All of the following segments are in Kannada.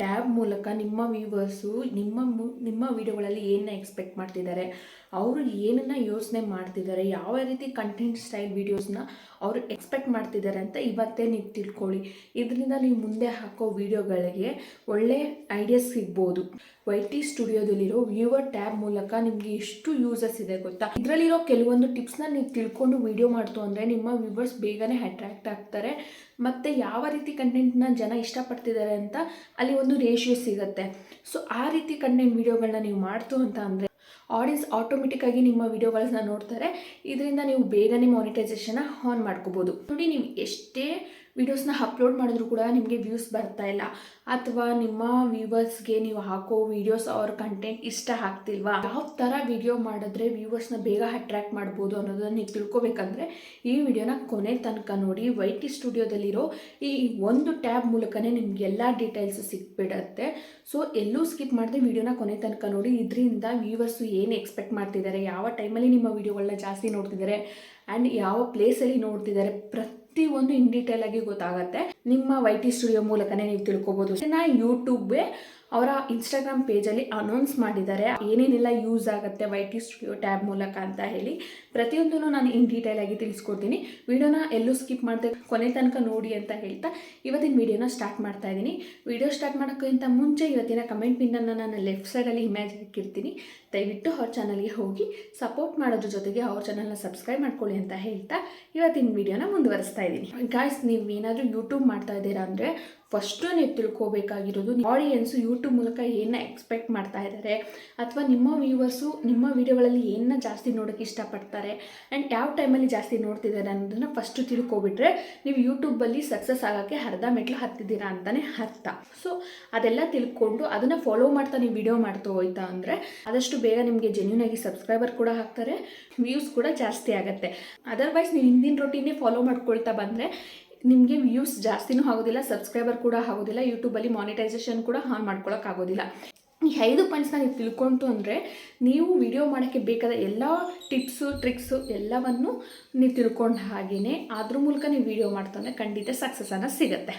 ಟ್ಯಾಬ್ ಮೂಲಕ ನಿಮ್ಮ ವ್ಯೂವರ್ಸು ನಿಮ್ಮ ನಿಮ್ಮ ವಿಡಿಯೋಗಳಲ್ಲಿ ಏನನ್ನ ಎಕ್ಸ್ಪೆಕ್ಟ್ ಮಾಡ್ತಿದ್ದಾರೆ, ಅವರು ಏನನ್ನ ಯೋಚನೆ ಮಾಡ್ತಿದ್ದಾರೆ, ಯಾವ ರೀತಿ ಕಂಟೆಂಟ್ ಸ್ಟೈಲ್ ವೀಡಿಯೋಸ್ನ ಅವರು ಎಕ್ಸ್ಪೆಕ್ಟ್ ಮಾಡ್ತಿದ್ದಾರೆ ಅಂತ ಇವತ್ತೇ ನೀವು ತಿಳ್ಕೊಳ್ಳಿ. ಇದರಿಂದ ನೀವು ಮುಂದೆ ಹಾಕೋ ವಿಡಿಯೋಗಳಿಗೆ ಒಳ್ಳೆ ಐಡಿಯಾಸ್ ಸಿಗ್ಬೋದು. ವೈ ಟಿ ಸ್ಟುಡಿಯೋದಲ್ಲಿರೋ ವ್ಯೂವರ್ ಟ್ಯಾಬ್ ಮೂಲಕ ನಿಮಗೆ ಎಷ್ಟು ಯೂಸಸ್ ಇದೆ ಗೊತ್ತಾ? ಇದರಲ್ಲಿರೋ ಕೆಲವೊಂದು ಟಿಪ್ಸ್ನ ನೀವು ತಿಳ್ಕೊಂಡು ವಿಡಿಯೋ ಮಾಡ್ತು ಅಂದರೆ ನಿಮ್ಮ ವ್ಯೂವರ್ಸ್ ಬೇಗನೆ ಅಟ್ರಾಕ್ಟ್ ಆಗ್ತಾರೆ. ಮತ್ತು ಯಾವ ರೀತಿ ಕಂಟೆಂಟ್ನ ಜನ ಇಷ್ಟಪಡ್ತಿದ್ದಾರೆ ಅಂತ ಅಲ್ಲಿ ಒಂದು ರೇಷಿಯೋ ಸಿಗುತ್ತೆ. ಸೊ, ಆ ರೀತಿ ಕಂಟೆಂಟ್ ವೀಡಿಯೋಗಳನ್ನ ನೀವು ಮಾಡ್ತು ಅಂತ ಅಂದರೆ, ಆಡಿಯನ್ಸ್ ಆಟೋಮೆಟಿಕ್ಕಾಗಿ ನಿಮ್ಮ ವೀಡಿಯೋಗಳನ್ನ ನೋಡ್ತಾರೆ. ಇದರಿಂದ ನೀವು ಬೇಗನೆ ಮಾನಿಟೈಸೇಷನ್ನ ಆನ್ ಮಾಡ್ಕೋಬೋದು. ನೋಡಿ, ನೀವು ಎಷ್ಟೇ ವಿಡಿಯೋಸ್ನ ಅಪ್ಲೋಡ್ ಮಾಡಿದ್ರು ಕೂಡ ನಿಮಗೆ ವ್ಯೂಸ್ ಬರ್ತಾ ಇಲ್ಲ. ಅಥವಾ ನಿಮ್ಮ ವ್ಯೂವರ್ಸ್ಗೆ ನೀವು ಹಾಕೋ ವಿಡಿಯೋಸ್ ಅವ್ರ ಕಂಟೆಂಟ್ ಇಷ್ಟ ಆಗ್ತಿಲ್ವಾ? ಯಾವ ಥರ ವಿಡಿಯೋ ಮಾಡಿದ್ರೆ ವ್ಯೂವರ್ಸ್ನ ಬೇಗ ಅಟ್ರ್ಯಾಕ್ಟ್ ಮಾಡ್ಬೋದು ಅನ್ನೋದನ್ನ ನೀವು ತಿಳ್ಕೊಬೇಕಂದ್ರೆ ಈ ವಿಡಿಯೋನ ಕೊನೆ ತನಕ ನೋಡಿ ವೈ ಟಿ ಸ್ಟುಡಿಯೋದಲ್ಲಿರೋ ಈ ಒಂದು ಟ್ಯಾಬ್ ಮೂಲಕನೇ ನಿಮ್ಗೆ ಎಲ್ಲ ಡೀಟೇಲ್ಸ್ ಸಿಕ್ಬಿಡತ್ತೆ. ಸೊ ಎಲ್ಲೂ ಸ್ಕಿಪ್ ಮಾಡಿದೆ ವಿಡಿಯೋನ ಕೊನೆ ತನಕ ನೋಡಿ. ಇದರಿಂದ ವ್ಯೂವರ್ಸು ಏನು ಎಕ್ಸ್ಪೆಕ್ಟ್ ಮಾಡ್ತಿದ್ದಾರೆ? ಯಾವ ಟೈಮಲ್ಲಿ ನಿಮ್ಮ ವಿಡಿಯೋಗಳನ್ನ ಜಾಸ್ತಿ ನೋಡ್ತಿದ್ದಾರೆ? ಆ್ಯಂಡ್ ಯಾವ ಪ್ಲೇಸಲ್ಲಿ ನೋಡ್ತಿದ್ದಾರೆ? ಪ್ರತಿ ಒಂದು ಇನ್ ಡೀಟೇಲ್ ಆಗಿ ಗೊತ್ತಾಗತ್ತೆ. ನಿಮ್ಮ ವೈ ಟಿ ಸ್ಟುಡಿಯೋ ಮೂಲಕನೇ ನೀವು ತಿಳ್ಕೊಬೋದು. ನಾ ಯೂಟ್ಯೂಬ್ಗೆ ಅವರ ಇನ್ಸ್ಟಾಗ್ರಾಮ್ ಪೇಜಲ್ಲಿ ಅನೌನ್ಸ್ ಮಾಡಿದ್ದಾರೆ. ಏನೇನೆಲ್ಲ ಯೂಸ್ ಆಗುತ್ತೆ ವೈ ಟಿ ಸ್ಟುಡಿಯೋ ಟ್ಯಾಬ್ ಮೂಲಕ ಅಂತ ಹೇಳಿ. ಪ್ರತಿಯೊಂದನ್ನು ನಾನು ಇನ್ ಡೀಟೇಲ್ ಆಗಿ ತಿಳಿಸ್ಕೊಡ್ತೀನಿ. ವಿಡಿಯೋನ ಎಲ್ಲೂ ಸ್ಕಿಪ್ ಮಾಡಿದೆ ಕೊನೆ ತನಕ ನೋಡಿ ಅಂತ ಹೇಳ್ತಾ ಇವತ್ತಿನ ವಿಡಿಯೋನ ಸ್ಟಾರ್ಟ್ ಮಾಡ್ತಾ ಇದ್ದೀನಿ. ವಿಡಿಯೋ ಸ್ಟಾರ್ಟ್ ಮಾಡೋಕ್ಕಿಂತ ಮುಂಚೆ ಇವತ್ತಿನ ಕಮೆಂಟ್ ಪಿನ್ನನ್ನು ನಾನು ಲೆಫ್ಟ್ ಸೈಡಲ್ಲಿ ಇಮ್ಯಾಜ್ ಹಾಕಿರ್ತೀನಿ. ದಯವಿಟ್ಟು ಅವ್ರ ಚಾನಲ್ಗೆ ಹೋಗಿ ಸಪೋರ್ಟ್ ಮಾಡೋದ್ರ ಜೊತೆಗೆ ಅವ್ರ ಚಾನಲ್ನ ಸಬ್ಸ್ಕ್ರೈಬ್ ಮಾಡ್ಕೊಳ್ಳಿ ಅಂತ ಹೇಳ್ತಾ ಇವತ್ತಿನ ವಿಡಿಯೋನ ಮುಂದುವರಿಸ್ತಾ ಇದ್ದೀನಿ. ಗಾಯ್ಸ್ ನೀವು ಏನಾದರೂ ಯೂಟ್ಯೂಬ್ ಮಾಡ್ತಾ ಇದ್ದೀರಾ ಅಂದರೆ ಫಸ್ಟು ನೀವು ತಿಳ್ಕೊಬೇಕಾಗಿರೋದು ಆಡಿಯನ್ಸು ಯೂಟ್ಯೂಬ್ ಮೂಲಕ ಏನನ್ನ ಎಕ್ಸ್ಪೆಕ್ಟ್ ಮಾಡ್ತಾ ಇದ್ದಾರೆ ಅಥವಾ ನಿಮ್ಮ ವ್ಯೂವರ್ಸು ನಿಮ್ಮ ವೀಡಿಯೋಗಳಲ್ಲಿ ಏನನ್ನ ಜಾಸ್ತಿ ನೋಡೋಕ್ಕೆ ಇಷ್ಟಪಡ್ತಾರೆ ಆ್ಯಂಡ್ ಯಾವ ಟೈಮಲ್ಲಿ ಜಾಸ್ತಿ ನೋಡ್ತಿದ್ದಾರೆ ಅನ್ನೋದನ್ನು ಫಸ್ಟು ತಿಳ್ಕೊಬಿಟ್ರೆ ನೀವು ಯೂಟ್ಯೂಬಲ್ಲಿ ಸಕ್ಸಸ್ ಆಗೋಕ್ಕೆ ಅರ್ಧ ಮೆಟ್ಲು ಹತ್ತಿದ್ದೀರಾ ಅಂತಲೇ ಅರ್ಥ. ಸೊ ಅದೆಲ್ಲ ತಿಳ್ಕೊಂಡು ಅದನ್ನು ಫಾಲೋ ಮಾಡ್ತಾ ನೀವು ವಿಡಿಯೋ ಮಾಡ್ತಾ ಹೋಯ್ತಾ ಅಂದರೆ ಆದಷ್ಟು ಬೇಗ ನಿಮಗೆ ಜೆನ್ಯೂನ್ ಆಗಿ ಸಬ್ಸ್ಕ್ರೈಬರ್ ಕೂಡ ಹಾಕ್ತಾರೆ ವ್ಯೂಸ್ ಕೂಡ ಜಾಸ್ತಿ ಆಗುತ್ತೆ. ಅದರ್ವೈಸ್ ನೀವು ಹಿಂದಿನ ರೊಟೀನೇ ಫಾಲೋ ಮಾಡ್ಕೊಳ್ತಾ ಬಂದರೆ ನಿಮಗೆ ವ್ಯೂಸ್ ಜಾಸ್ತಿನೂ ಆಗೋದಿಲ್ಲ ಸಬ್ಸ್ಕ್ರೈಬರ್ ಕೂಡ ಆಗೋದಿಲ್ಲ ಯೂಟ್ಯೂಬಲ್ಲಿ ಮಾನಿಟೈಸೇಷನ್ ಕೂಡ ಆನ್ ಮಾಡ್ಕೊಳಕ್ಕಾಗೋದಿಲ್ಲ ಈ ಐದು ಪಾಯಿಂಟ್ಸ್ನ ನೀವು ತಿಳ್ಕೊಂತು ಅಂದರೆ ನೀವು ವಿಡಿಯೋ ಮಾಡೋಕ್ಕೆ ಬೇಕಾದ ಎಲ್ಲ ಟಿಪ್ಸು ಟ್ರಿಕ್ಸು ಎಲ್ಲವನ್ನು ನೀವು ತಿಳ್ಕೊಂಡ ಹಾಗೆಯೇ ಅದ್ರ ಮೂಲಕ ನೀವು ವಿಡಿಯೋ ಮಾಡ್ತಂದರೆ ಖಂಡಿತ ಸಕ್ಸಸ್ ಅನ್ನೋ ಸಿಗುತ್ತೆ.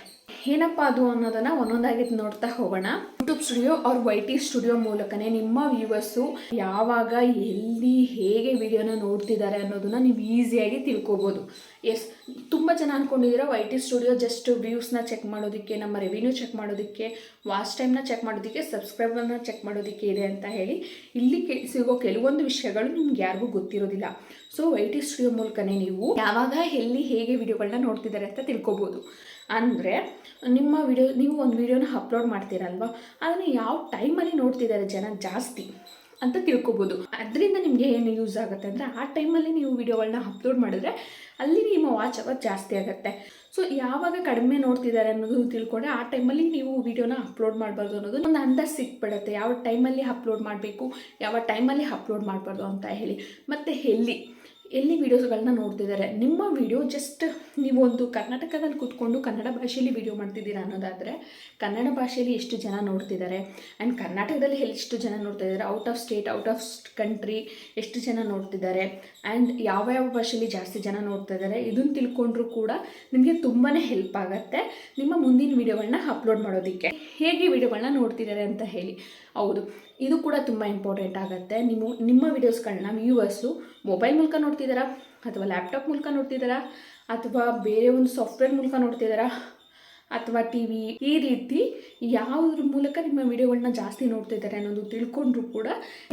ಏನಪ್ಪ ಅದು ಅನ್ನೋದನ್ನು ಒಂದೊಂದಾಗಿ ನೋಡ್ತಾ ಹೋಗೋಣ. ಯೂಟ್ಯೂಬ್ ಸ್ಟುಡಿಯೋ ಅವ್ರ ವೈ ಟಿ ಸ್ಟುಡಿಯೋ ಮೂಲಕನೇ ನಿಮ್ಮ ವ್ಯೂವರ್ಸು ಯಾವಾಗ, ಎಲ್ಲಿ, ಹೇಗೆ ವಿಡಿಯೋನ ನೋಡ್ತಿದ್ದಾರೆ ಅನ್ನೋದನ್ನ ನೀವು ಈಸಿಯಾಗಿ ತಿಳ್ಕೊಬೋದು. ಎಸ್ ತುಂಬ ಜನ ಅಂದ್ಕೊಂಡಿದ್ದೀರಾ ವೈ ಟಿ ಸ್ಟುಡಿಯೋ ಜಸ್ಟ್ ವ್ಯೂಸ್ನ ಚೆಕ್ ಮಾಡೋದಕ್ಕೆ, ನಮ್ಮ ರೆವಿನ್ಯೂ ಚೆಕ್ ಮಾಡೋದಕ್ಕೆ ವಾಚ್ ಟೈಮ್ನ ಚೆಕ್ ಮಾಡೋದಕ್ಕೆ ಸಬ್ಸ್ಕ್ರೈಬರ್ನ ಚೆಕ್ ಮಾಡೋದಕ್ಕೆ ಇದೆ ಅಂತ ಹೇಳಿ ಇಲ್ಲಿ ಸಿಗೋ ಕೆಲವೊಂದು ವಿಷಯಗಳು ನಿಮ್ಗೆ ಯಾರಿಗೂ ಗೊತ್ತಿರೋದಿಲ್ಲ. ಸೊ ವೈ ಟಿ ಸ್ಟುಡಿಯೋ ಮೂಲಕನೇ ನೀವು ಯಾವಾಗ, ಎಲ್ಲಿ, ಹೇಗೆ ವಿಡಿಯೋಗಳನ್ನ ನೋಡ್ತಿದ್ದಾರೆ ಅಂತ ತಿಳ್ಕೊಬೋದು. ಅಂದರೆ ನಿಮ್ಮ ವಿಡಿಯೋ ನೀವು ಒಂದು ವಿಡಿಯೋನ ಅಪ್ಲೋಡ್ ಮಾಡ್ತೀರಲ್ವ? ಅದನ್ನು ಯಾವ ಟೈಮಲ್ಲಿ ನೋಡ್ತಿದ್ದಾರೆ ಜನ ಜಾಸ್ತಿ ಅಂತ ತಿಳ್ಕೊಬೋದು. ಅದರಿಂದ ನಿಮಗೆ ಏನು ಯೂಸ್ ಆಗುತ್ತೆ ಅಂದರೆ ಆ ಟೈಮಲ್ಲಿ ನೀವು ವಿಡಿಯೋಗಳನ್ನ ಅಪ್ಲೋಡ್ ಮಾಡಿದ್ರೆ ಅಲ್ಲಿ ನಿಮ್ಮ ವಾಚ್ ಅವರ್ ಜಾಸ್ತಿ ಆಗುತ್ತೆ. ಸೊ ಯಾವಾಗ ಕಡಿಮೆ ನೋಡ್ತಿದ್ದಾರೆ ಅನ್ನೋದು ತಿಳ್ಕೊಂಡ್ರೆ ಆ ಟೈಮಲ್ಲಿ ನೀವು ವಿಡಿಯೋನ ಅಪ್ಲೋಡ್ ಮಾಡಬಾರ್ದು ಅನ್ನೋದು ಒಂದು ಅಂದಾಜು ಸಿಕ್ಬಿಡುತ್ತೆ ಯಾವ ಟೈಮಲ್ಲಿ ಅಪ್ಲೋಡ್ ಮಾಡಬೇಕು, ಯಾವ ಟೈಮಲ್ಲಿ ಅಪ್ಲೋಡ್ ಮಾಡಬಾರ್ದು ಅಂತ ಹೇಳಿ. ಮತ್ತು ಎಲ್ಲಿ ಎಲ್ಲಿ ವೀಡಿಯೋಸ್ಗಳನ್ನ ನೋಡ್ತಿದ್ದಾರೆ? ನಿಮ್ಮ ವಿಡಿಯೋ ಜಸ್ಟ್ ನೀವು ಒಂದು ಕರ್ನಾಟಕದಲ್ಲಿ ಕೂತ್ಕೊಂಡು ಕನ್ನಡ ಭಾಷೆಯಲ್ಲಿ ವಿಡಿಯೋ ಮಾಡ್ತಿದ್ದೀರಾ ಅನ್ನೋದಾದರೆ, ಕನ್ನಡ ಭಾಷೆಯಲ್ಲಿ ಎಷ್ಟು ಜನ ನೋಡ್ತಿದ್ದಾರೆ? ಆ್ಯಂಡ್ ಕರ್ನಾಟಕದಲ್ಲಿ ಎಷ್ಟು ಜನ ನೋಡ್ತಿದ್ದಾರೆ? Out of state out of country ಎಷ್ಟು ಜನ ನೋಡ್ತಿದ್ದಾರೆ? ಆ್ಯಂಡ್ ಯಾವ ಯಾವ ಭಾಷೆಯಲ್ಲಿ ಜಾಸ್ತಿ ಜನ ನೋಡ್ತಾ ಇದ್ದಾರೆ ಇದನ್ನು ತಿಳ್ಕೊಂಡ್ರೂ ಕೂಡ ನಿಮಗೆ ತುಂಬಾ ಹೆಲ್ಪ್ ಆಗುತ್ತೆ ನಿಮ್ಮ ಮುಂದಿನ ವೀಡಿಯೋಗಳನ್ನ ಅಪ್ಲೋಡ್ ಮಾಡೋದಕ್ಕೆ. ಹೇಗೆ ವಿಡಿಯೋಗಳನ್ನ ನೋಡ್ತಿದ್ದಾರೆ ಅಂತ ಹೇಳಿ. ಹೌದು. ಇದು ಕೂಡ ತುಂಬ ಇಂಪಾರ್ಟೆಂಟ್ ಆಗುತ್ತೆ. ನಿಮ್ಮ ನಿಮ್ಮ ವೀಡಿಯೋಸ್ಗಳನ್ನ ವ್ಯೂವರ್ಸು ಮೊಬೈಲ್ ಮೂಲಕ ನೋಡ್ತಿದ್ದಾರಾ ಅಥವಾ ಲ್ಯಾಪ್ಟಾಪ್ ಮೂಲಕ ನೋಡ್ತಿದ್ದಾರಾ ಅಥವಾ ಬೇರೆ ಒಂದು ಸಾಫ್ಟ್ವೇರ್ ಮೂಲಕ ನೋಡ್ತಿದ್ದಾರಾ ಅಥವಾ ಟಿ ವಿ ಈ ರೀತಿ ಯಾವುದ್ರ ಮೂಲಕ ನಿಮ್ಮ ವಿಡಿಯೋಗಳನ್ನ ಜಾಸ್ತಿ ನೋಡ್ತಿದ್ದಾರೆ ಅನ್ನೋದು ತಿಳ್ಕೊಂಡ್ರು ಕೂಡ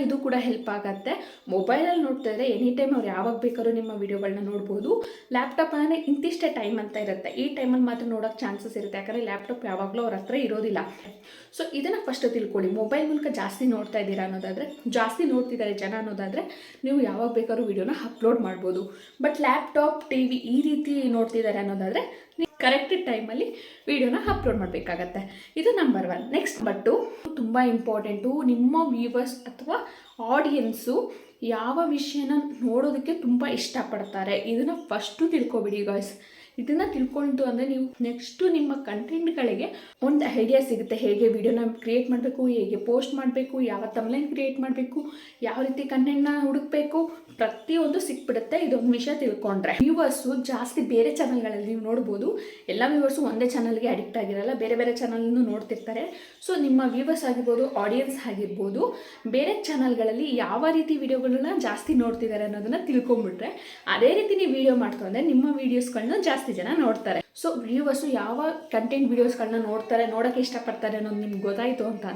ಇದು ಕೂಡ ಹೆಲ್ಪ್ ಆಗುತ್ತೆ. ಮೊಬೈಲಲ್ಲಿ ನೋಡ್ತಾ ಇದ್ದರೆ ಎನಿ ಟೈಮ್ ಅವ್ರು ಯಾವಾಗ ಬೇಕಾದ್ರೂ ನಿಮ್ಮ ವಿಡಿಯೋಗಳನ್ನ ನೋಡ್ಬೋದು. ಲ್ಯಾಪ್ಟಾಪ್ ಅಂದರೆ ಇಂತಿಷ್ಟೇ ಟೈಮ್ ಅಂತ ಇರುತ್ತೆ. ಈ ಟೈಮಲ್ಲಿ ಮಾತ್ರ ನೋಡೋಕ್ಕೆ ಚಾನ್ಸಸ್ ಇರುತ್ತೆ. ಯಾಕಂದರೆ ಲ್ಯಾಪ್ಟಾಪ್ ಯಾವಾಗಲೂ ಅವ್ರ ಹತ್ರ ಇರೋದಿಲ್ಲ. ಸೊ ಇದನ್ನು ಫಸ್ಟ್ ತಿಳ್ಕೊಳ್ಳಿ. ಮೊಬೈಲ್ ಮೂಲಕ ಜಾಸ್ತಿ ನೋಡ್ತಾ ಇದ್ದೀರಾ ಅನ್ನೋದಾದರೆ, ಜಾಸ್ತಿ ನೋಡ್ತಿದ್ದಾರೆ ಜನ ಅನ್ನೋದಾದರೆ ನೀವು ಯಾವಾಗ ಬೇಕಾದ್ರೂ ವಿಡಿಯೋನ ಅಪ್ಲೋಡ್ ಮಾಡ್ಬೋದು. ಬಟ್ ಲ್ಯಾಪ್ಟಾಪ್ ಟಿ ವಿ ಈ ರೀತಿ ನೋಡ್ತಿದ್ದಾರೆ ಅನ್ನೋದಾದರೆ ಕರೆಕ್ಟ್ ಟೈಮಲ್ಲಿ ವೀಡಿಯೋನ ಅಪ್ಲೋಡ್ ಮಾಡಬೇಕಾಗತ್ತೆ. ಇದು ನಂಬರ್ ಒನ್ ನೆಕ್ಸ್ಟ್ ಬಟ್ಟು ತುಂಬ ಇಂಪಾರ್ಟೆಂಟು ನಿಮ್ಮ ವ್ಯೂವರ್ಸ್ ಅಥವಾ ಆಡಿಯನ್ಸು ಯಾವ ವಿಷಯನ ನೋಡೋದಕ್ಕೆ ತುಂಬ ಇಷ್ಟಪಡ್ತಾರೆ. ಇದನ್ನು ಫಸ್ಟು ತಿಳ್ಕೊಬಿಡಿ ಗಾಯ್ಸ್ ಇದನ್ನು ತಿಳ್ಕೊಂಡು ಅಂದರೆ ನೀವು ನೆಕ್ಸ್ಟು ನಿಮ್ಮ ಕಂಟೆಂಟ್ಗಳಿಗೆ ಒಂದು ಐಡಿಯಾ ಸಿಗುತ್ತೆ. ಹೇಗೆ ವಿಡಿಯೋನ ಕ್ರಿಯೇಟ್ ಮಾಡಬೇಕು, ಹೇಗೆ ಪೋಸ್ಟ್ ಮಾಡಬೇಕು, ಯಾವ ತಮ್ಲೈನ್ ಕ್ರಿಯೇಟ್ ಮಾಡಬೇಕು, ಯಾವ ರೀತಿ ಕಂಟೆಂಟ್ನ ಹುಡುಕಬೇಕು, ಪ್ರತಿಯೊಂದು ಸಿಕ್ಬಿಡುತ್ತೆ. ಇದೊಂದು ವಿಷಯ ತಿಳ್ಕೊಂಡ್ರೆ. ವ್ಯೂವರ್ಸು ಜಾಸ್ತಿ ಬೇರೆ ಚಾನಲ್ಗಳಲ್ಲಿ ನೀವು ನೋಡ್ಬೋದು. ಎಲ್ಲ ವ್ಯೂವರ್ಸು ಒಂದೇ ಚಾನಲ್ಗೆ ಅಡಿಕ್ಟ್ ಆಗಿರಲ್ಲ, ಬೇರೆ ಬೇರೆ ಚಾನಲ್ನು ನೋಡ್ತಿರ್ತಾರೆ. ಸೊ ನಿಮ್ಮ ವ್ಯೂವರ್ಸ್ ಆಗಿರ್ಬೋದು ಆಡಿಯನ್ಸ್ ಆಗಿರ್ಬೋದು, ಬೇರೆ ಚಾನಲ್ಗಳಲ್ಲಿ ಯಾವ ರೀತಿ ವಿಡಿಯೋಗಳನ್ನ ಜಾಸ್ತಿ ನೋಡ್ತಿದ್ದಾರೆ ಅನ್ನೋದನ್ನ ತಿಳ್ಕೊಂಬಿಟ್ರೆ ಅದೇ ರೀತಿ ನೀವು ವಿಡಿಯೋ ಮಾಡ್ತು ಅಂದರೆ ನಿಮ್ಮ ವೀಡಿಯೋಸ್ಗಳನ್ನ ಜಾಸ್ತಿ ಜನ ನೋಡ್ತಾರೆ. ಸೊ ವ್ಯೂವರ್ಸು ಯಾವ ಕಂಟೆಂಟ್ ವಿಡಿಯೋಸ್ಗಳನ್ನ ನೋಡ್ತಾರೆ, ನೋಡೋಕ್ಕೆ ಇಷ್ಟಪಡ್ತಾರೆ ಅನ್ನೋದು ನಿಮ್ಗೆ ಗೊತ್ತಾಯಿತು ಅಂತ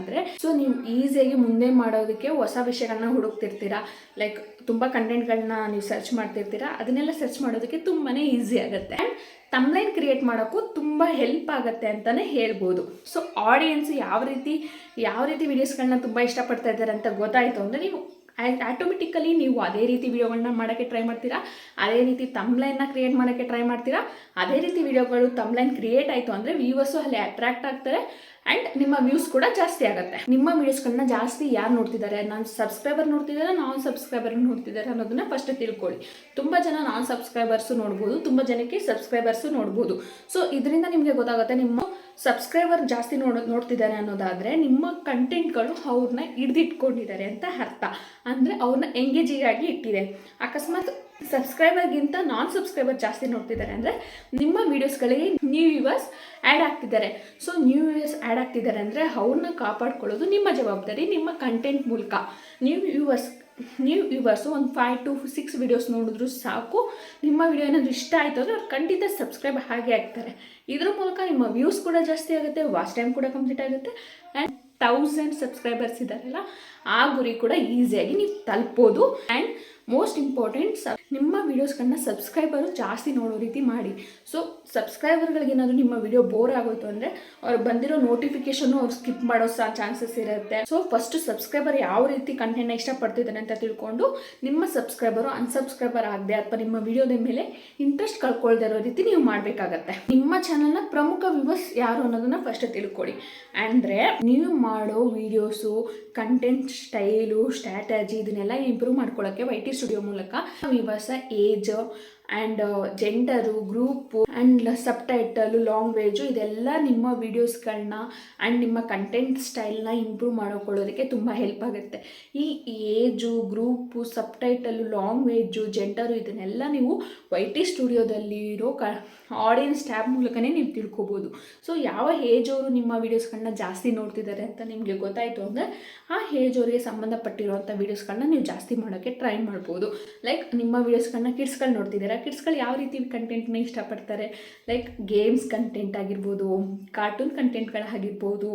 ಸೊ ನೀವು ಈಸಿಯಾಗಿ ಮುಂದೆ ಮಾಡೋದಕ್ಕೆ ಹೊಸ ವಿಷಯಗಳನ್ನ ಹುಡುಕ್ತಿರ್ತೀರಾ. ಲೈಕ್ ತುಂಬ ಕಂಟೆಂಟ್ಗಳನ್ನ ನೀವು ಸರ್ಚ್ ಮಾಡ್ತಿರ್ತೀರಾ. ಅದನ್ನೆಲ್ಲ ಸರ್ಚ್ ಮಾಡೋದಕ್ಕೆ ತುಂಬಾ ಈಸಿ ಆಗುತ್ತೆ. ಆ್ಯಂಡ್ ತಮ್ಲೈನ್ ಕ್ರಿಯೇಟ್ ಮಾಡೋಕ್ಕೂ ತುಂಬ ಹೆಲ್ಪ್ ಆಗುತ್ತೆ ಅಂತಲೇ ಹೇಳ್ಬೋದು. ಸೊ ಆಡಿಯನ್ಸ್ ಯಾವ ರೀತಿ ಯಾವ ರೀತಿ ವೀಡಿಯೋಸ್ಗಳನ್ನ ತುಂಬ ಇಷ್ಟಪಡ್ತಾ ಇದ್ದಾರೆ ಅಂತ ಗೊತ್ತಾಯಿತು ಅಂದರೆ, ನೀವು ಆಟೋಮೆಟಿಕಲಿ ನೀವು ಅದೇ ರೀತಿ ವಿಡಿಯೋಗಳನ್ನ ಮಾಡೋಕ್ಕೆ ಟ್ರೈ ಮಾಡ್ತೀರಾ? ಅದೇ ರೀತಿ ತಮ್ಲೈನ್ನ ಕ್ರಿಯೇಟ್ ಮಾಡೋಕ್ಕೆ ಟ್ರೈ ಮಾಡ್ತೀರಾ? ಅದೇ ರೀತಿ ವಿಡಿಯೋಗಳು ತಮ್ಲೈನ್ ಕ್ರಿಯೇಟ್ ಆಯಿತು ಅಂದರೆ ವ್ಯೂವರ್ಸು ಅಲ್ಲಿ ಅಟ್ರಾಕ್ಟ್ ಆಗ್ತಾರೆ. ಆ್ಯಂಡ್ ನಿಮ್ಮ ವ್ಯೂಸ್ ಕೂಡ ಜಾಸ್ತಿ ಆಗುತ್ತೆ. ನಿಮ್ಮ ವೀಡಿಯೋಸ್ಗಳನ್ನ ಜಾಸ್ತಿ ಯಾರು ನೋಡ್ತಿದ್ದಾರೆ ನಾನು ಸಬ್ಸ್ಕ್ರೈಬರ್ ನೋಡ್ತಿದ್ದಾರೆ ನಾನ್ ಸಬ್ಸ್ಕ್ರೈಬರ್ ನೋಡ್ತಿದ್ದಾರೆ ಅನ್ನೋದನ್ನ ಫಸ್ಟ್ ತಿಳ್ಕೊಳ್ಳಿ. ತುಂಬ ಜನ ನಾನ್ ಸಬ್ಸ್ಕ್ರೈಬರ್ಸು ನೋಡ್ಬೋದು, ತುಂಬ ಜನಕ್ಕೆ ಸಬ್ಸ್ಕ್ರೈಬರ್ಸು ನೋಡ್ಬೋದು. ಸೊ ಇದರಿಂದ ನಿಮಗೆ ಗೊತ್ತಾಗುತ್ತೆ ನಿಮ್ಮ ಸಬ್ಸ್ಕ್ರೈಬರ್ ಜಾಸ್ತಿ ನೋಡ್ ನೋಡ್ತಿದ್ದಾರೆ ಅನ್ನೋದಾದರೆ ನಿಮ್ಮ ಕಂಟೆಂಟ್ಗಳು ಅವ್ರನ್ನ ಹಿಡ್ದಿಟ್ಕೊಂಡಿದ್ದಾರೆ ಅಂತ ಅರ್ಥ. ಅಂದರೆ ಅವ್ರನ್ನ ಎಂಗೇಜಿಗಾಗಿ ಇಟ್ಟಿದೆ. ಅಕಸ್ಮಾತ್ ಸಬ್ಸ್ಕ್ರೈಬರ್ಗಿಂತ ನಾನ್ ಸಬ್ಸ್ಕ್ರೈಬರ್ ಜಾಸ್ತಿ ನೋಡ್ತಿದ್ದಾರೆ ಅಂದರೆ ನಿಮ್ಮ ವೀಡಿಯೋಸ್ಗಳಿಗೆ ನ್ಯೂ ವ್ಯೂವರ್ಸ್ ಆ್ಯಡ್ ಆಗ್ತಿದ್ದಾರೆ. ಸೊ ನ್ಯೂ ವ್ಯೂವರ್ಸ್ ಆ್ಯಡ್ ಆಗ್ತಿದ್ದಾರೆ ಅಂದರೆ ಅವ್ರನ್ನ ಕಾಪಾಡ್ಕೊಳ್ಳೋದು ನಿಮ್ಮ ಜವಾಬ್ದಾರಿ, ನಿಮ್ಮ ಕಂಟೆಂಟ್ ಮೂಲಕ. ನ್ಯೂ ವ್ಯೂವರ್ಸ್ ನ್ಯೂ ವ್ಯೂವರ್ಸು ಒಂದು ಫೈವ್ ಟು ಸಿಕ್ಸ್ ವೀಡಿಯೋಸ್ ನೋಡಿದ್ರು ಸಾಕು. ನಿಮ್ಮ ವಿಡಿಯೋ ಏನಾದರೂ ಇಷ್ಟ ಆಯಿತು ಅಂದರೆ ಅವ್ರು ಖಂಡಿತ ಸಬ್ಸ್ಕ್ರೈಬ್ ಹಾಗೆ ಆಗ್ತಾರೆ. ಇದ್ರ ಮೂಲಕ ನಿಮ್ಮ ವ್ಯೂಸ್ ಕೂಡ ಜಾಸ್ತಿ ಆಗುತ್ತೆ ವಾಚ್ ಟೈಮ್ ಕೂಡ ಕಂಪ್ಲೀಟ್ ಆಗುತ್ತೆ. ಆ್ಯಂಡ್ ತೌಸಂಡ್ ಸಬ್ಸ್ಕ್ರೈಬರ್ಸ್ ಇದ್ದಾರಲ್ಲ, ಆ ಗುರಿ ಕೂಡ ಈಸಿಯಾಗಿ ನೀವು ತಲುಪೋದು. ಆ್ಯಂಡ್ ಮೋಸ್ಟ್ ಇಂಪಾರ್ಟೆಂಟ್ ಸಬ್ ನಿಮ್ಮ ವೀಡಿಯೋಸ್ಗಳನ್ನ ಸಬ್ಸ್ಕ್ರೈಬರು ಜಾಸ್ತಿ ನೋಡೋ ರೀತಿ ಮಾಡಿ. ಸೊ ಸಬ್ಸ್ಕ್ರೈಬರ್ಗಳಿಗೇನಾದರೂ ನಿಮ್ಮ ವಿಡಿಯೋ ಬೋರ್ ಆಗೋಯ್ತು ಅಂದರೆ ಅವ್ರು ಬಂದಿರೋ ನೋಟಿಫಿಕೇಶನ್ನು ಅವ್ರು ಸ್ಕಿಪ್ ಮಾಡೋ ಸಹ ಚಾನ್ಸಸ್ ಇರುತ್ತೆ. ಸೊ ಫಸ್ಟ್ ಸಬ್ಸ್ಕ್ರೈಬರ್ ಯಾವ ರೀತಿ ಕಂಟೆಂಟ್ನ ಇಷ್ಟಪಡ್ತಿದ್ದಾರೆ ಅಂತ ತಿಳ್ಕೊಂಡು ನಿಮ್ಮ ಸಬ್ಸ್ಕ್ರೈಬರು ಅನ್ಸಬ್ಸ್ಕ್ರೈಬರ್ ಆಗದೆ ಅಥವಾ ನಿಮ್ಮ ವಿಡಿಯೋದ ಮೇಲೆ ಇಂಟ್ರೆಸ್ಟ್ ಕಳ್ಕೊಳ್ದೇ ಇರೋ ರೀತಿ ನೀವು ಮಾಡಬೇಕಾಗತ್ತೆ. ನಿಮ್ಮ ಚಾನಲ್ನ ಪ್ರಮುಖ ವ್ಯೂವರ್ಸ್ ಯಾರು ಅನ್ನೋದನ್ನ ಫಸ್ಟ್ ತಿಳ್ಕೊಳ್ಳಿ ಅಂದರೆ ನೀವು ಮಾಡೋ ವೀಡಿಯೋಸು ಕಂಟೆಂಟ್ ಸ್ಟೈಲು ಸ್ಟ್ರಾಟಜಿ ಇದನ್ನೆಲ್ಲ ಇಂಪ್ರೂವ್ ಮಾಡ್ಕೊಳ್ಳೋಕ್ಕೆ ವೈ ಟಿ ಸ್ಟುಡಿಯೋ ಮೂಲಕ viewers age and gender group and subtitle language ಇದೆಲ್ಲ ನಿಮ್ಮ ವೀಡಿಯೋಸ್ಗಳನ್ನ ಆ್ಯಂಡ್ ನಿಮ್ಮ ಕಂಟೆಂಟ್ ಸ್ಟೈಲ್ನ ಇಂಪ್ರೂವ್ ಮಾಡ್ಕೊಳ್ಳೋದಕ್ಕೆ ತುಂಬ ಹೆಲ್ಪ್ ಆಗುತ್ತೆ. ಈ age group subtitle language gender ಇದನ್ನೆಲ್ಲ ನೀವು ವೈ ಟಿ ಸ್ಟುಡಿಯೋದಲ್ಲಿ ಇರೋ ಕ ಆಡಿಯನ್ಸ್ ಟ್ಯಾಬ್ ಮೂಲಕನೇ ನೀವು ತಿಳ್ಕೊಬೋದು. ಸೊ ಯಾವ ಏಜ್ ಅವರು ನಿಮ್ಮ ವೀಡಿಯೋಸ್ಗಳನ್ನ ಜಾಸ್ತಿ ನೋಡ್ತಿದ್ದಾರೆ ಅಂತ ನಿಮಗೆ ಗೊತ್ತಾಯಿತು ಅಂದರೆ, ಆ ಏಜ್ ಅವರಿಗೆ ಸಂಬಂಧಪಟ್ಟಿರುವಂಥ ವೀಡಿಯೋಸ್ಗಳನ್ನ ನೀವು ಜಾಸ್ತಿ ಮಾಡೋಕ್ಕೆ ಟ್ರೈ ಮಾಡ್ಬೋದು. ಲೈಕ್ ನಿಮ್ಮ ವೀಡಿಯೋಸ್ಗಳನ್ನ ಕಿಡ್ಸ್ಗಳು ನೋಡ್ತಿದ್ದೀರಾ ಕಿಡ್ಸ್ಗಳು ಯಾವ ರೀತಿ ಕಂಟೆಂಟ್ನ ಇಷ್ಟಪಡ್ತಾರೆ? ಲೈಕ್ ಗೇಮ್ಸ್ ಕಂಟೆಂಟ್ ಆಗಿರ್ಬೋದು ಕಾರ್ಟೂನ್ ಕಂಟೆಂಟ್ಗಳಾಗಿರ್ಬೋದು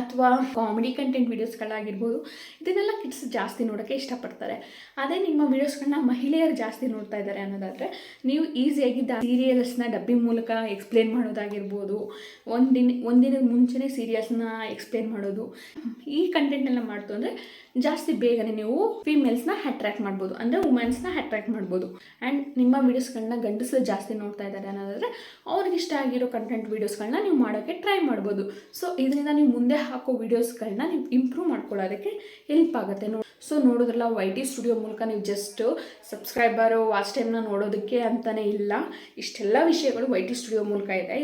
ಅಥವಾ ಕಾಮಿಡಿ ಕಂಟೆಂಟ್ ವೀಡಿಯೋಸ್ಗಳಾಗಿರ್ಬೋದು ಇದನ್ನೆಲ್ಲ ಕಿಡ್ಸ್ ಜಾಸ್ತಿ ನೋಡೋಕ್ಕೆ ಇಷ್ಟಪಡ್ತಾರೆ. ಅದೇ ನಿಮ್ಮ ವೀಡಿಯೋಸ್ಗಳನ್ನ ಮಹಿಳೆಯರು ಜಾಸ್ತಿ ನೋಡ್ತಾ ಇದ್ದಾರೆ ಅನ್ನೋದಾದರೆ, ನೀವು ಈಸಿಯಾಗಿ ದ ಸೀರಿಯಲ್ಸ್ನ ಡಬ್ಬಿಂಗ್ ಮೂಲಕ ಎಕ್ಸ್ಪ್ಲೇನ್ ಮಾಡೋದಾಗಿರ್ಬೋದು, ಒಂದಿನ, ಒಂದಿನದ ಮುಂಚೆನೇ ಸೀರಿಯಲ್ಸ್ನ ಎಕ್ಸ್ಪ್ಲೇನ್ ಮಾಡೋದು, ಈ ಕಂಟೆಂಟ್ನೆಲ್ಲ ಮಾಡ್ತು ಅಂದರೆ ಜಾಸ್ತಿ ಬೇಗನೆ ನೀವು ಫೀಮೇಲ್ಸ್ನ ಅಟ್ರ್ಯಾಕ್ಟ್ ಮಾಡ್ಬೋದು, ಅಂದರೆ ವುಮೆನ್ಸ್ನ ಅಟ್ರ್ಯಾಕ್ಟ್ ಮಾಡ್ಬೋದು. ಆ್ಯಂಡ್ ನಿಮ್ಮ ವೀಡಿಯೋಸ್ಗಳನ್ನ ಗಂಡಸರು ಜಾಸ್ತಿ ನೋಡ್ತಾ ಇದ್ದಾರೆ ಅನ್ನೋದಾದರೆ ಅವ್ರಿಗೆ ಇಷ್ಟ ಆಗಿರೋ ಕಂಟೆಂಟ್ ವೀಡಿಯೋಸ್ಗಳನ್ನ ನೀವು ಮಾಡೋಕ್ಕೆ ಟ್ರೈ ಮಾಡ್ಬೋದು. ಸೊ ಇದರಿಂದ ನೀವು ಮುಂದೆ ಹಾಕೋ ವೀಡಿಯೋಸ್ಗಳನ್ನ ನೀವು ಇಂಪ್ರೂವ್ ಮಾಡ್ಕೊಳ್ಳೋದಕ್ಕೆ ಹೆಲ್ಪ್ ಆಗುತ್ತೆ. ನೋಡಿ ಸೊ ನೋಡೋದ್ರಲ್ಲ ವೈ ಟಿ ಸ್ಟುಡಿಯೋ ಮೂಲಕ ನೀವು ಜಸ್ಟ್ ಸಬ್ಸ್ಕ್ರೈಬರು ವಾಚ್ ಟೈಮ್ನ ನೋಡೋದಕ್ಕೆ ಅಂತಲೇ ಇಲ್ಲ. ಇಷ್ಟೆಲ್ಲ ವಿಷಯಗಳು ವೈ ಟಿ ಸ್ಟುಡಿಯೋ ಮೂಲಕ ಇದೆ.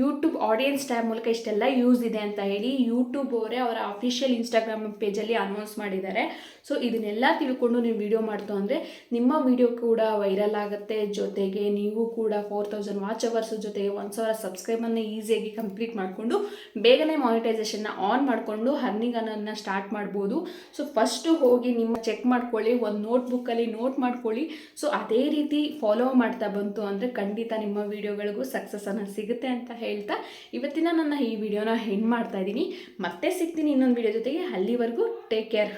ಯೂಟ್ಯೂಬ್ ಆಡಿಯನ್ಸ್ ಟ್ಯಾಬ್ ಮೂಲಕ ಇಷ್ಟೆಲ್ಲ ಯೂಸ್ ಇದೆ ಅಂತ ಹೇಳಿ ಯೂಟ್ಯೂಬ್ ಅವರೇ ಅವರ ಅಫಿಷಿಯಲ್ ಇನ್ಸ್ಟಾಗ್ರಾಮ್ ಪೇಜಲ್ಲಿ ಅನೌನ್ಸ್ ಮಾಡಿದ್ದಾರೆ. ಸೊ ಇದನ್ನೆಲ್ಲ ತಿಳ್ಕೊಂಡು ನೀವು ವಿಡಿಯೋ ಮಾಡ್ತು ಅಂದರೆ ನಿಮ್ಮ ವಿಡಿಯೋ ಕೂಡ ವೈರಲ್ ಆಗುತ್ತೆ. ಜೊತೆಗೆ ನೀವು ಕೂಡ ಫೋರ್ ತೌಸಂಡ್ ವಾಚ್ ಅವರ್ಸ್ ಜೊತೆಗೆ ಒಂದು ಸಾವಿರ ಸಬ್ಸ್ಕ್ರೈಬನ್ನು ಈಸಿಯಾಗಿ ಕಂಪ್ಲೀಟ್ ಮಾಡಿಕೊಂಡು ಬೇಗನೆ ಮಾನಿಟೈಸೇಷನ್ನ ಆನ್ ಮಾಡಿಕೊಂಡು ಹರ್ನಿಗನನ್ನು ಸ್ಟಾರ್ಟ್ ಮಾಡ್ಬೋದು. ಸೊ ಫಸ್ಟು ಹೋಗಿ ನಿಮ್ಮ ಚೆಕ್ ಮಾಡ್ಕೊಳ್ಳಿ, ಒಂದು ನೋಟ್ಬುಕ್ಕಲ್ಲಿ ನೋಟ್ ಮಾಡ್ಕೊಳ್ಳಿ. ಸೊ ಅದೇ ರೀತಿ ಫಾಲೋ ಮಾಡ್ತಾ ಬಂತು ಅಂದರೆ ಖಂಡಿತ ನಿಮ್ಮ ವೀಡಿಯೋಗಳಿಗೂ ಸಕ್ಸಸ್ಸನ್ನು ಸಿಗುತ್ತೆ ಅಂತ ಹೇಳ್ತಾ ಇವತ್ತಿನ ನನ್ನ ಈ ವಿಡಿಯೋನ ಹೆಣ್ಣು ಮಾಡ್ತಾ ಇದ್ದೀನಿ. ಮತ್ತೆ ಸಿಗ್ತೀನಿ ಇನ್ನೊಂದು ವಿಡಿಯೋ ಜೊತೆಗೆ. ಅಲ್ಲಿವರೆಗೂ ಟೇಕ್ ಕೇರ್